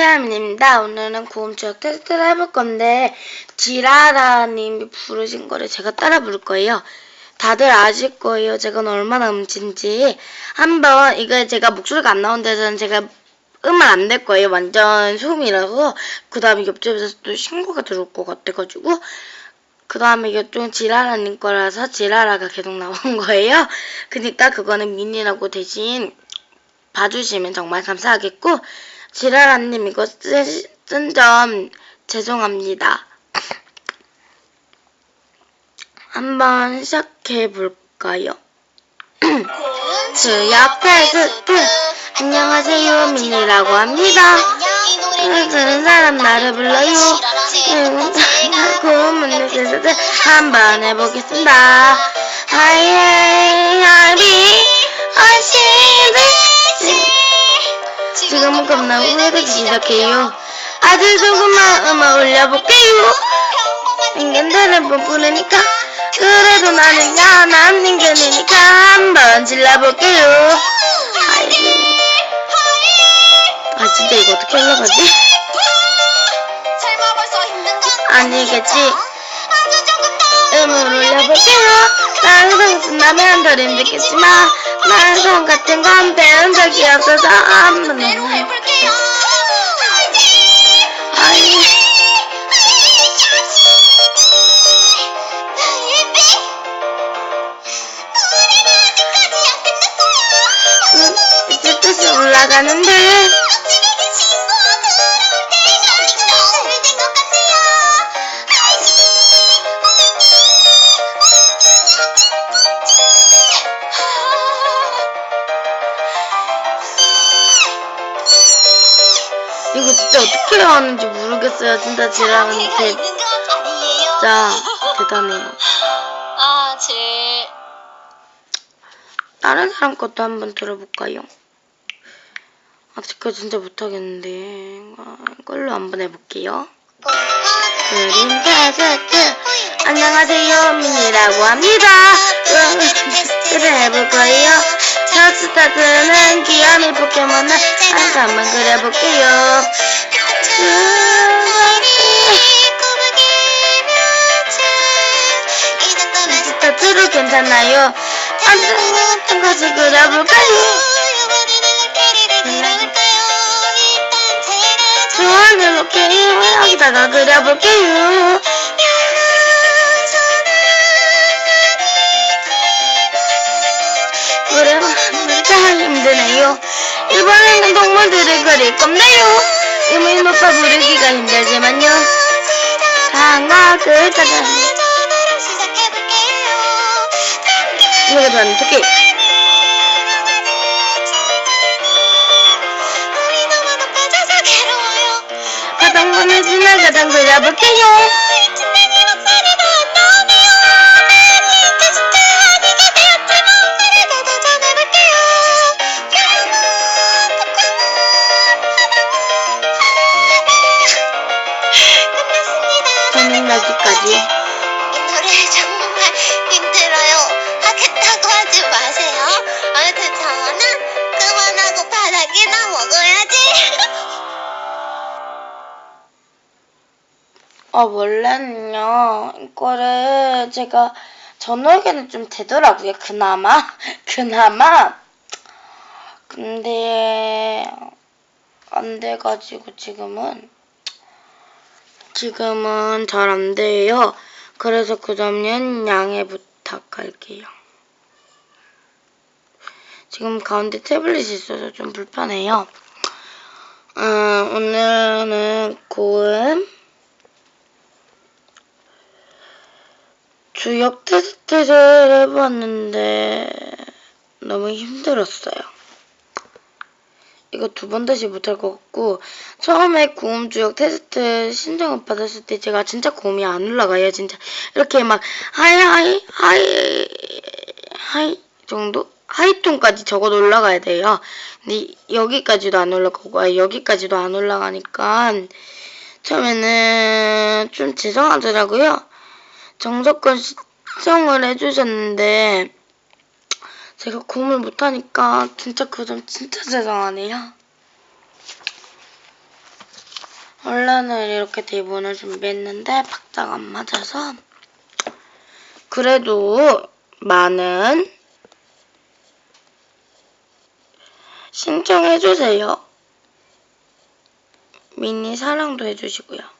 태아민입니다. 오늘은 고음 추억 테스트를 해볼 건데 지라라님이 부르신 거를 제가 따라 부를 거예요. 다들 아실 거예요. 제가 얼마나 음치인지. 한번 이거 제가 목소리가 안 나온 데서는 제가 음을 안 낼 거예요. 완전 소음이라서. 그 다음에 옆집에서 또 신고가 들어올 것 같아가지고. 그 다음에 이게 좀 지라라님 거라서 지라라가 계속 나온 거예요. 그니까 그거는 미니라고 대신 봐주시면 정말 감사하겠고, 지라라님 이거 쓴 점 죄송합니다. 한번 시작해 볼까요? 수역 테스트 안녕하세요 민이라고 합니다. 그런 사람 나를 불러요. 고문 테스트 한번 해보겠습니다. 하이헤이 하이비 하시드 지금은 겁나 후회가 시작해요. 아주 조금만 음악 올려볼게요. 인간들은 못 부르니까 그래도 나는 야난 인간이니까 한번 질러볼게요. 아이고. 아 진짜 이거 어떻게 올라가지? 아니겠지. 음을 올려볼게요. 나는 신나면 덜 힘들겠지만 난 손 같은 건 배운 적이 없어서 한번 해볼게요. 아이. 뜻이 올라가는데 어떻게 해야 하는지 모르겠어요. 진짜 지랑은 대, 진짜 대단해요. 아, 제 다른 사람 것도 한번 들어볼까요? 아, 제거 진짜 못하겠는데. 아, 이걸로 한번 해볼게요. 그림 테스트. 안녕하세요, 민이라고 합니다. 테스트를 해볼 거예요. 첫 스타트는 귀요미 포켓몬을 한 장만 그려볼게요. 스타트로 괜찮나요? 어떤 것을 그려볼까요? 좋아요, 이렇게 여기다가 그려볼게요. 그래, 진짜 힘드네요. 이번에는 동물들을 그릴 건데요. 이민 오빠 부르기가 힘들지만요. 장학을 찾아. 이거 저는 토끼. 바닥문을 지나가다 그려볼게요. 이 노래 정말 힘들어요. 하겠다고 하지 마세요. 아무튼 저는 그만하고 바닥이나 먹어야지. 아, 원래는요, 이거를 제가 저녁에는 좀 되더라고요, 그나마. 그나마. 근데, 안 돼가지고 지금은. 지금은 잘 안 돼요. 그래서 그 점은 양해 부탁할게요. 지금 가운데 태블릿이 있어서 좀 불편해요. 어, 오늘은 고음, 주역 테스트를 해봤는데 너무 힘들었어요. 이거 두 번 다시 못할 것 같고 처음에 고음 주역 테스트 신청을 받았을 때 제가 진짜 고음이 안 올라가요. 진짜 이렇게 막 하이 하이 하이 하이 정도 하이톤까지 적어 올라가야 돼요. 근데 여기까지도 안 올라가고 아, 여기까지도 안 올라가니까 처음에는 좀 죄송하더라고요. 정석권 시청을 해주셨는데 제가 구음을 못하니까 진짜 그 점 진짜 죄송하네요. 원래는 이렇게 대본을 준비했는데 박자가 안 맞아서 그래도 많은 신청해주세요. 미니 사랑도 해주시고요.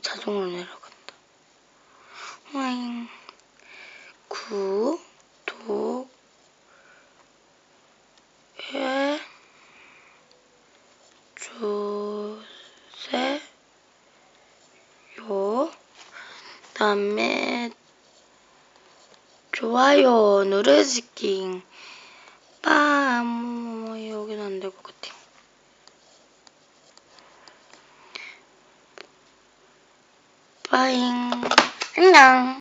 자동으로 내려간다. 오잉. 구, 독, 에, 주세요. 다음에, 좋아요, 누르지기. 빰, 뭐, 뭐, 여기는 안 되고. 欢迎，叮当